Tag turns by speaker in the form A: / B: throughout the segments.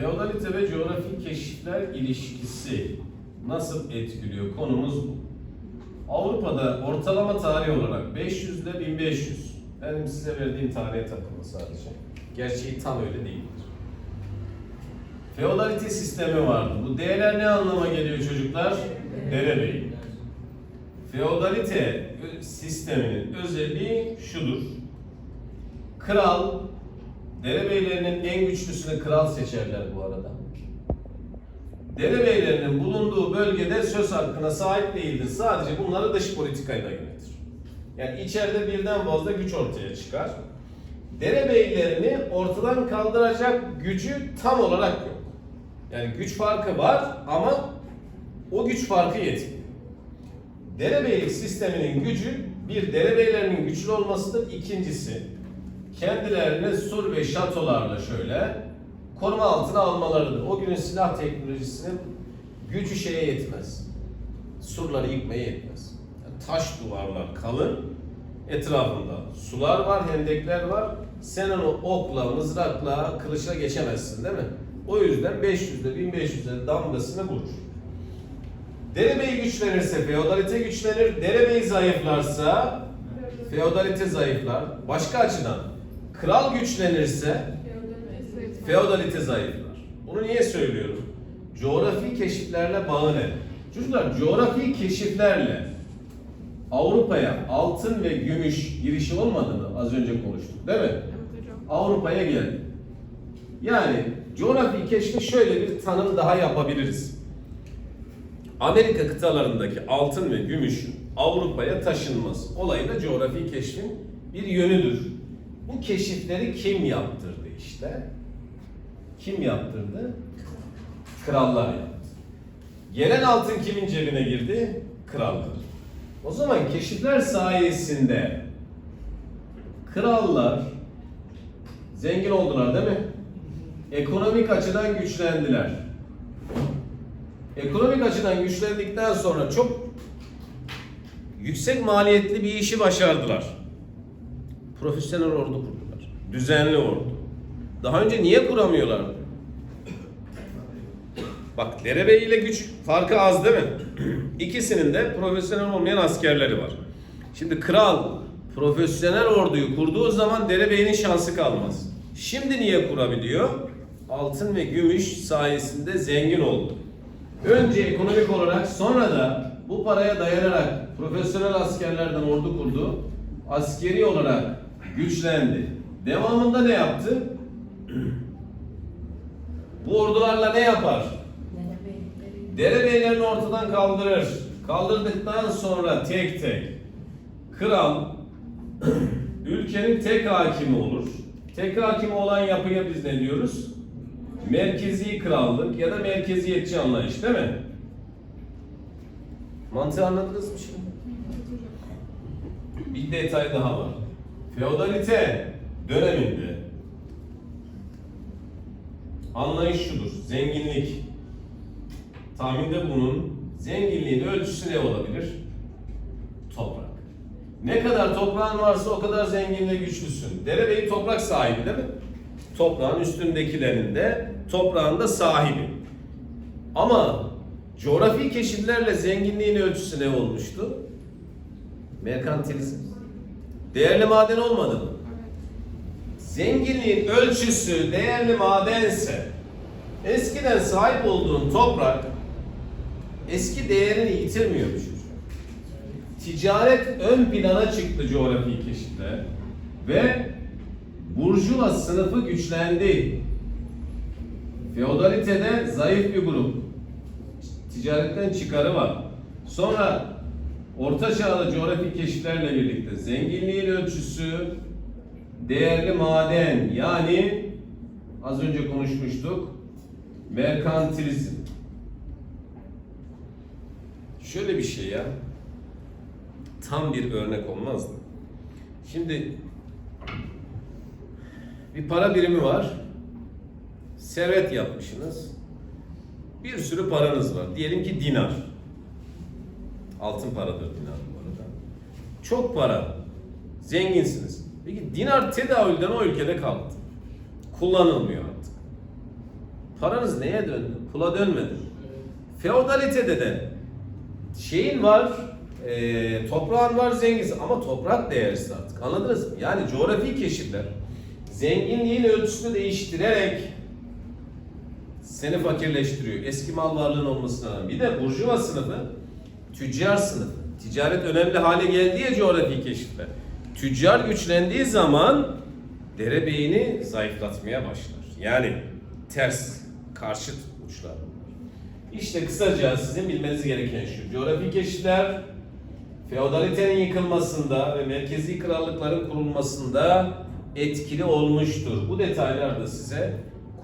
A: Feodalite ve coğrafi keşifler ilişkisi nasıl etkiliyor? Konumuz bu. Avrupa'da ortalama tarih olarak 500 ile 1500. Benim size verdiğim tarihe takılı sadece. Gerçeği tam öyle değildir. Feodalite sistemi vardı. Bu değerler ne anlama geliyor çocuklar? Derebey. Feodalite sisteminin özelliği şudur. Kral, derebeylerinin en güçlüsünü kral seçerler bu arada. Derebeylerinin bulunduğu bölgede söz hakkına sahip değildir. Sadece bunları dış politikayla yönetir. Yani içeride birden fazla güç ortaya çıkar. Derebeylerini ortadan kaldıracak gücü tam olarak yok. Yani güç farkı var ama o güç farkı yetmiyor. Derebeylik sisteminin gücü bir derebeylerinin güçlü olmasıdır. İkincisi kendilerini sur ve şatolarla şöyle koruma altına almalarıdır. O günün silah teknolojisinin gücü şeye yetmez. Surları yıkmaya yetmez. Yani taş duvarlar kalın, etrafında sular var, hendekler var. Sen onu okla, mızrakla, kılıçla geçemezsin değil mi? O yüzden 500'de 1500'de damgasını vurur. Derebey güçlenirse feodalite güçlenir, derebey zayıflarsa feodalite zayıflar. Başka açıdan kral güçlenirse feodalite zayıflar. Bunu niye söylüyorum? Coğrafi keşiflerle bağı ne? Çocuklar coğrafi keşiflerle Avrupa'ya altın ve gümüş girişi olmadığını az önce konuştuk değil mi? Avrupa'ya geldi. Yani coğrafi keşfi şöyle bir tanım daha yapabiliriz. Amerika kıtalarındaki altın ve gümüşün Avrupa'ya taşınması olayı da coğrafi keşfin bir yönüdür. Bu keşifleri kim yaptırdı işte? Kim yaptırdı? Krallar yaptı. Gelen altın kimin cebine girdi? Krallar. O zaman keşifler sayesinde krallar zengin oldular değil mi? Ekonomik açıdan güçlendiler. Ekonomik açıdan güçlendikten sonra çok yüksek maliyetli bir işi başardılar. Profesyonel ordu kurdular. Düzenli ordu. Daha önce niye kuramıyorlardı? Bak derebey ile güç farkı az değil mi? İkisinin de profesyonel olmayan askerleri var. Şimdi kral profesyonel orduyu kurduğu zaman derebeyinin şansı kalmaz. Şimdi niye kurabiliyor? Altın ve gümüş sayesinde zengin oldu. Önce ekonomik olarak sonra da bu paraya dayanarak profesyonel askerlerden ordu kurdu. Askeri olarak güçlendi. Devamında ne yaptı? Bu ordularla ne yapar? Derebeylerini ortadan kaldırır. Kaldırdıktan sonra tek tek kral ülkenin tek hakimi olur. Tek hakimi olan yapıya biz ne diyoruz? Merkezi krallık ya da merkeziyetçi anlayış değil mi? Mantığı anladınız mı şimdi? Bir detay daha var. Feodalite döneminde anlayış şudur. Zenginlik. Tahminde bunun zenginliğin ölçüsü ne olabilir? Toprak. Ne kadar toprağın varsa o kadar zengin ve güçlüsün. Derebeyi toprak sahibi değil mi? Toprağın üstündekilerin de toprağın da sahibi. Ama coğrafi keşiflerle zenginliğin ölçüsü ne olmuştu? Merkantilizm. Değerli maden olmadı mı? Zenginliğin ölçüsü değerli madense eskiden sahip olduğun toprak eski değerini yitirmiyormuş. Ticaret ön plana çıktı coğrafi keşifte ve burjuva sınıfı güçlendi. Feodalitede zayıf bir grup. Ticaretten çıkarı var. Sonra Orta Çağ'da coğrafi keşiflerle birlikte zenginliğin ölçüsü değerli maden yani az önce konuşmuştuk merkantilizm. Şöyle bir şey ya. Tam bir örnek olmazdı. Şimdi bir para birimi var. Servet yapmışsınız. Bir sürü paranız var. Diyelim ki dinar. Altın paradır dinar bu arada. Çok para. Zenginsiniz. Peki dinar tedavülden o ülkede kaldı. Kullanılmıyor artık. Paranız neye döndü? Pula dönmedi. Feodalitede de şeyin var, e, toprağın var zenginsin ama toprak değersiz artık. Anladınız mı? Yani coğrafi keşifler zenginliğin ölçüsünü değiştirerek seni fakirleştiriyor. Eski mal varlığın olmasına rağmen. Bir de burjuva sınıfı, tüccar sınıfı. Ticaret önemli hale geldi ya coğrafi keşifler. Tüccar güçlendiği zaman derebeyini zayıflatmaya başlar. Yani ters, karşıt uçlar. İşte kısaca sizin bilmeniz gereken şu. Coğrafi keşifler feodalitenin yıkılmasında ve merkezi krallıkların kurulmasında etkili olmuştur. Bu detaylar da size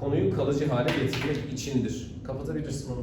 A: konuyu kalıcı hale getirmek içindir. Kapatabilirsin onu.